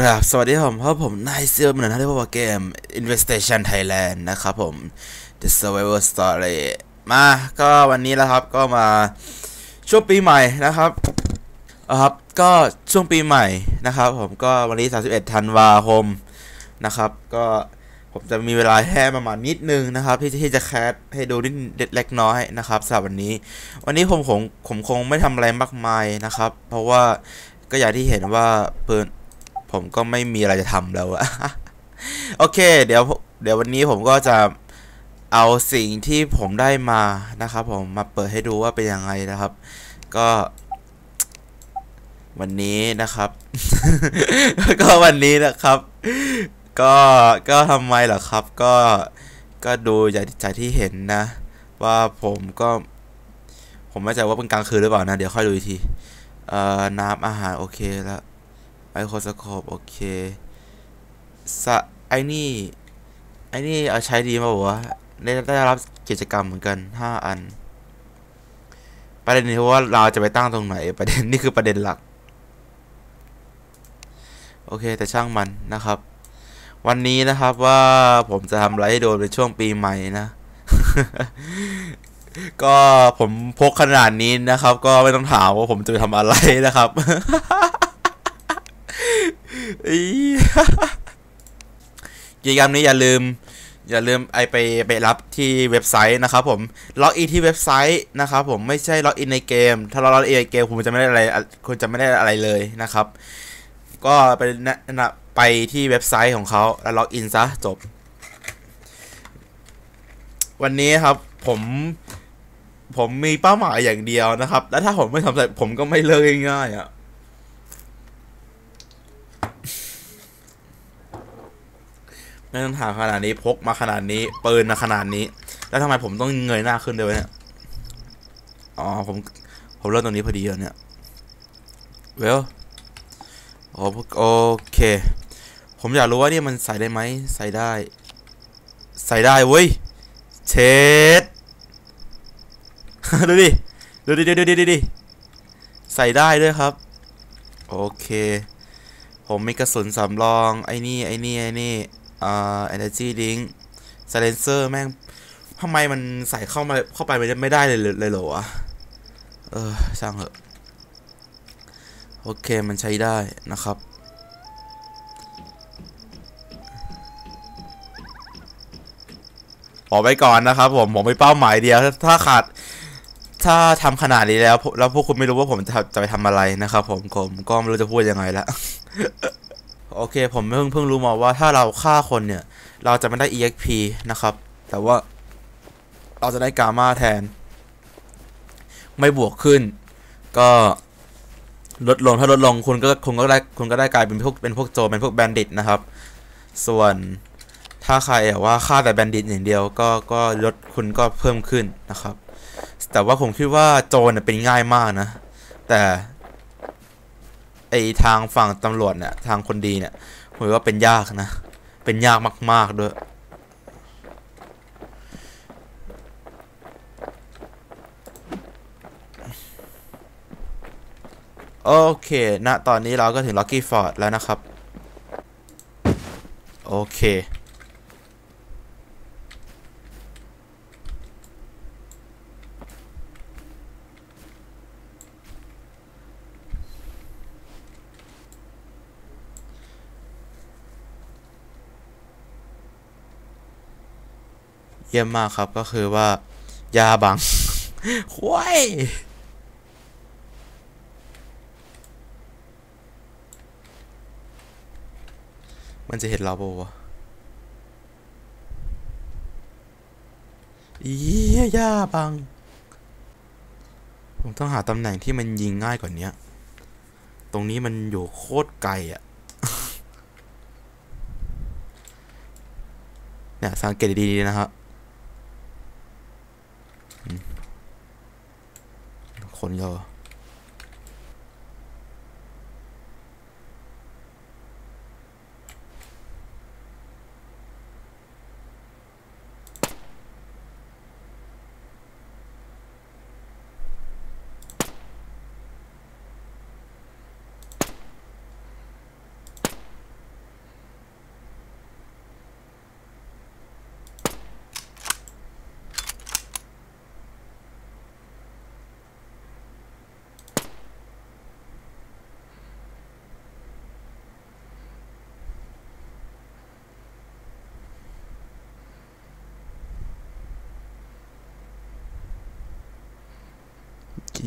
กราบสวัสดีครับผมเพราะผมนายเซียวเหมือนที่พูดวกเกม Investation Thailand นะครับผม The Survival Story มาก็วันนี้แล้วครับก็มาช่วงปีใหม่นะครับอครับก็ช่วงปีใหม่นะครับ ผมก็วันนี้ 31 ธันวาคมนะครับ ก็ผมจะมีเวลาแค่ประมาณนิดนึงนะครับที่ที่จะแคสให้ดูนิดเล็กน้อยนะครับสำหรับวันนี้ วันนี้ผมคงผมคงไม่ทำอะไรมากมายนะครับ เพราะว่าก็อย่างที่เห็นว่าเปิด ผมก็ไม่มีอะไรจะทำแล้วอะโอเค เดี๋ยวเดี๋ยววันนี้ผมก็จะเอาสิ่งที่ผมได้มานะครับ ผมมาเปิดให้ดูว่าเป็นยังไงนะครับ ก็ วันนี้นะครับ ก็วันนี้นะครับ ก็ก็ทำไมเหรอครับ ก็ก็ดูจากจากที่เห็นนะ ว่าผมก็ ผมไม่ใจว่าเป็นกลางคืนหรือเปล่านะ เดี๋ยวค่อยดูอีกที เอ่อน้ำอาหารโอเคแล้ว ไมโคสโคปโอเคสะไอนี่ไอนี่เอาใช้ดีมาวะได้ได้รับกิจกรรมเหมือนกันห้าอัน ประเด็นคือว่าเราจะไปตั้งตรงไหนประเด็นนี่คือประเด็นหลัก โอเคแต่ช่างมันนะครับ วันนี้นะครับว่าผมจะทำอะไรให้โดนในช่วงปีใหม่นะ ก็ผมพกขนาดนี้นะครับ ก็ไม่ต้องถามว่าผมจะไปทำอะไรนะครับ กิจกรรมนี้อย่าลืม อย่าลืมไอไปไปรับที่เว็บไซต์นะครับผมล็อกอินที่เว็บไซต์นะครับผมไม่ใช่ล็อกอินในเกม ถ้าเราล็อกอินในเกมคุณจะไม่ได้อะไรคุณจะไม่ได้อะไรเลยนะครับ ก็ไปนะนำไปที่เว็บไซต์ของเขาแล้วล็อกอินซะจบ วันนี้ครับผมผมมีเป้าหมายอย่างเดียวนะครับ แล้วถ้าผมไม่ทำสำเร็จผมก็ไม่เลิกง่ายๆอะ ไม่ต้องถามขนาดนี้พกมาขนาดนี้ปืนมาขนาดนี้ แล้วทำไมผมต้องเงยหน้าขึ้นด้วยวะเนี่ยอ๋อผมผมเริ่มตรงนี้พอดีแล้วเนี่ยเวลโอโอเค ผมอยากรู้ว่าเนี่ยมันใส่ได้ไหมใส่ได้ ใส่ได้เว้ยเช็ดดูดิดูดิดูดิดูดิดูดิใส่ได้ด้วยครับ โอเค ผมมีกระสุนสำรอง ไอ้นี่ ไอ้นี่ ไอ้นี่ อ่า energy drink silencer แม่งทำไมมันใส่เข้ามาเข้าไปไม่ได้เลยเลยเหรอวะ เออ ช่างเหอะ โอเคมันใช้ได้นะครับบอกไว้ก่อนนะครับผม ผมไม่เป้าหมายเดียว ถ้าขาด ถ้าทำขนาดนี้แล้ว แล้วพวกคุณไม่รู้ว่าผมจะจะไปทำอะไรนะครับผมผมก็ไม่รู้จะพูดยังไงละ โอเค ผมเพิ่งเพิ่งรู้มาว่าถ้าเราฆ่าคนเนี่ย เราจะไม่ได้ exp นะครับ แต่ว่าเราจะได้กามาแทน ไม่บวกขึ้น ก็ลดลงถ้าลดลงคุณก็คุณก็ได้คุณก็ได้กลายเป็นพวกเป็นพวกโจเป็นพวกแบนดิตนะครับ ส่วนถ้าใครว่าฆ่าแต่แบนดิตอย่างเดียวก็ก็ลดคุณก็เพิ่มขึ้นนะครับ แต่ว่าผมคิดว่าโจเนี่ยเป็นง่ายมากนะ แต่ อทางฝั่งตำรวจเนี่ยทางคนดีเนี่ยผมว่าเป็นยากนะ เป็นยากมาก ๆ ด้วย โอเคณตอนนี้เราก็ถึงล็อกกี้ฟอร์ดแล้วนะครับ โอเค ยี่ยมมากครับก็คือว่ายาบังควยมันจะเห็นเราปะวะอียาบัง ผมต้องหาตำแหน่งที่มันยิงง่ายกว่านี้ตรงนี้มันอยู่โคตรไกลอะเนี่ยสังเกตดีๆนะครับ คนเยอ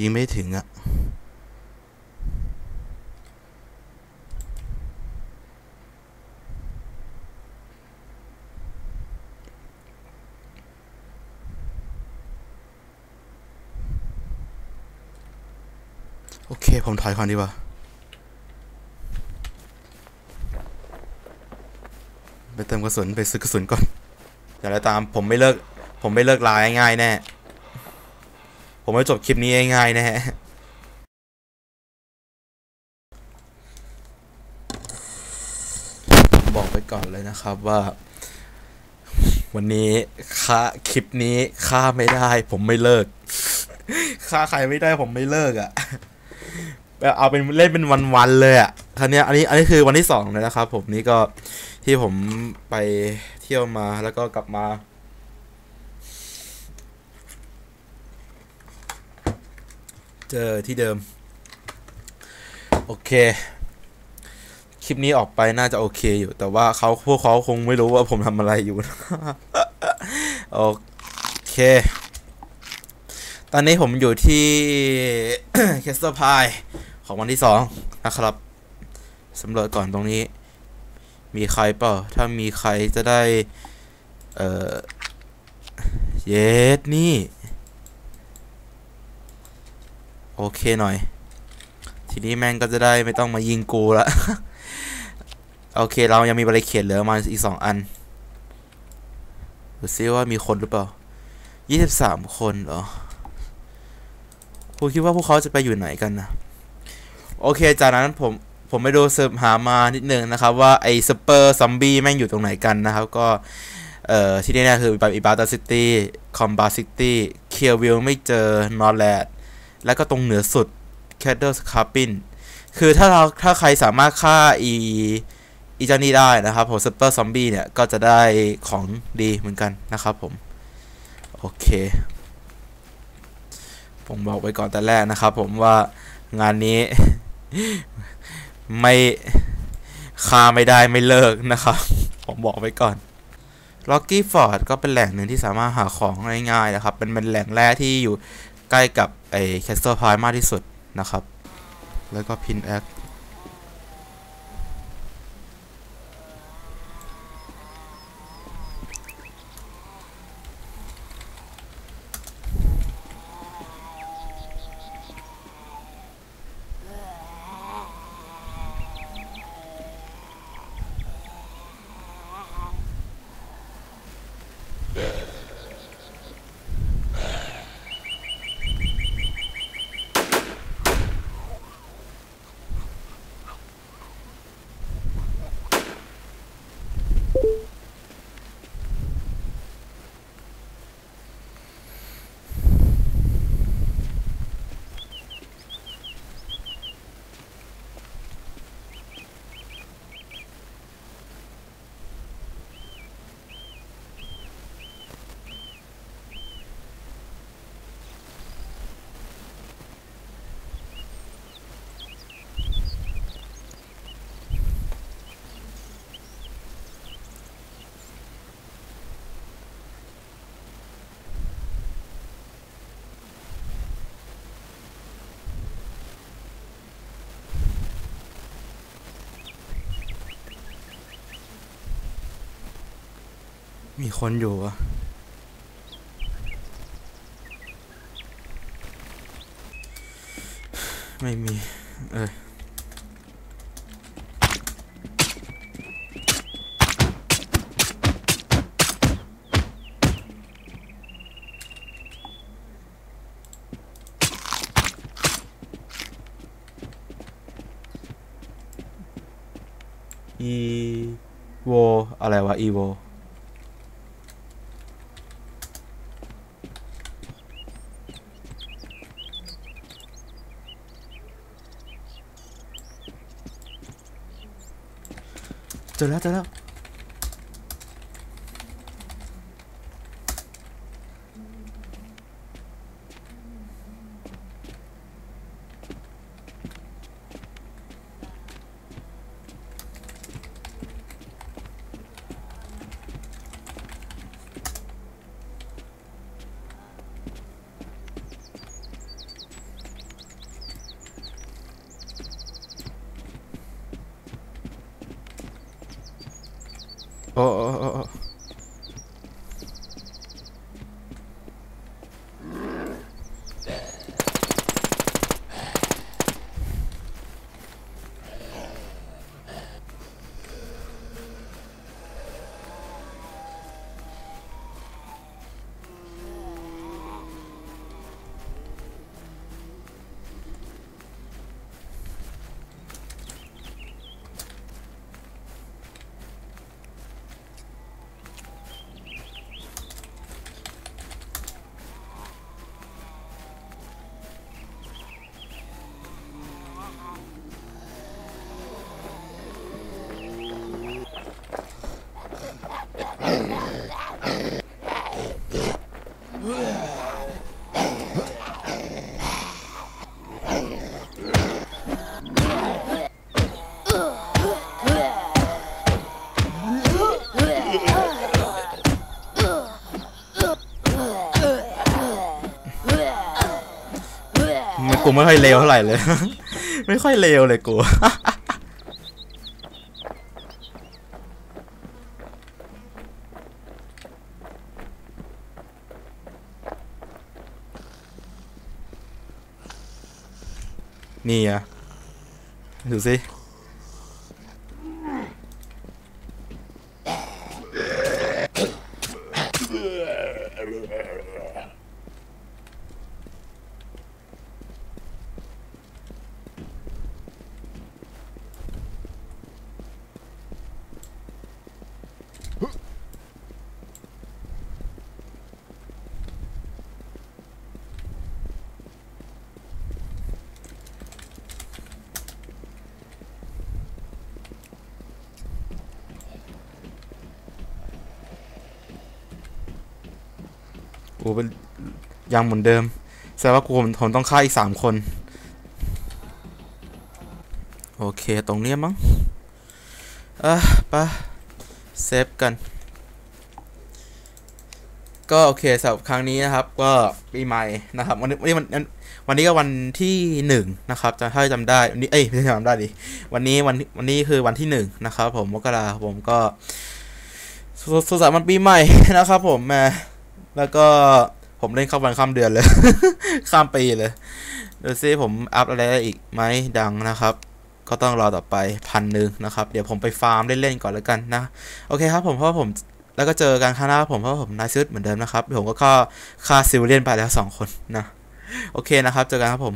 ยิงไม่ถึงอะโอเค ผมถอยก่อนดีกว่าไปเติมกระสุนไปซื้อกระสุนก่อนอย่างไรตามผมไม่เลิก ผมไม่เลิกลาง่ายแน่ ผมไม่จบคลิปนี้ง่ายๆแน่บอกไปก่อนเลยนะครับว่า วันนี้ค่าคลิปนี้ค่าไม่ได้ ผมไม่เลิกค่าใครไม่ได้ผมไม่เลิกอะ่ะเอาเป็นเล่นเป็นวันๆเลยอะ่ะคันนี้อันนี้อันนี้คือวันที่สองเลยนะครับ ผมนี่ก็ที่ผมไปเที่ยวมาแล้วก็กลับมา เจอที่เดิม โอเค คลิปนี้ออกไปน่าจะโอเคอยู่ แต่ว่าเขาพวกเขาคงไม่รู้ว่าผมทำอะไรอยู่ โอเค ตอนนี้ผมอยู่ที่เคสเตอร์พายของวันที่สองนะครับสำรวจก่อนตรงนี้ มีใครเปล่า ถ้ามีใครจะได้ เออเยสนี่ โอเคหน่อย ทีนี้แม่งก็จะได้ไม่ต้องมายิงกูละ โอเคเรายังมีบริเขตเหลือมาอีกสองอันดูซิว่ามีคนหรือเปล่ายี่สิบสามคนเหรอคุณคิดว่าพวกเขาจะไปอยู่ไหนกันนะ โอเค จากนั้นผมผมไปดูเสืบหามานิดนึงนะครับ ว่าไอ้สเปอร์ซอมบี้แม่งอยู่ตรงไหนกันนะครับ ก็ เอ่อที่นี่ๆคืออีบาตาซิตี้ คอมบาซิตี้ เคียวิลไม่เจอนอร์แลด แล้วก็ตรงเหนือสุดแคดเดิลสคาปินคือถ้าเราถ้าใครสามารถฆ่าอีอีเจ้านี่ได้นะครับผมสเปอร์ซอมบี้เนี่ย ก็จะได้ของดีเหมือนกันนะครับผม โอเค ผมบอกไว้ก่อนแต่แรกนะครับผมว่างานนี้ ไม่ค่าไม่ได้ไม่เลิกนะครับ ผมบอกไว้ก่อนล็อกกี้ฟอร์ดก็เป็นแหล่งหนึ่งที่สามารถหาของง่ายๆนะครับเป็นเป็นแหล่งแรกที่อยู่ ใกล้กับไอ้แคสเซิลพอยมากที่สุดนะครับ แล้วก็พินแอค มีคนอยู่อะไม่มี เอออีโว อะไรวะ อีโว เจอแโอ้โอ้ ไม่กูไม่ค่อยเลวเท่าไหร่เลย ไม่ค่อยเลวเลยกูนี่อะดูสิ กูเป็นยังเหมือนเดิมแสดงว่ากูผมต้องฆ่าอีกสามคน โอเคตรงเนี้ยมั้งเอะปะเซฟกัน ก็โอเคสำหรับครั้งนี้นะครับ ก็ปีใหม่นะครับ วันนี้วันนี้วันนี้ก็วันที่หนึ่งนะครับจะถ้าจำได้วันนี้เอ้ยไม่ใช่จำได้ดิวันนี้วันวันนี้คือวันที่หนึ่งนะครับ ผมมกราผมก็สุสุขสันต์วันปีใหม่นะครับ ผมแหม แล้วก็ผมเล่นเข้าวันข้ามเดือนเลย ข้ามปีเลยดูซิผมอัพอะไรอีกไหมดังนะครับ ก็ต้องรอต่อไปพันหนึ่งนะครับ เดี๋ยวผมไปฟาร์มเล่นๆก่อนแล้วกันนะ โอเคครับผมเพราะผมแล้วก็เจอกันข้างหน้าผมเพราะผมนายซื้อเหมือนเดิมนะครับผมก็ฆ่าซิลเลียนไปแล้วสองคนนะ โอเคนะครับ เจอกันครับผม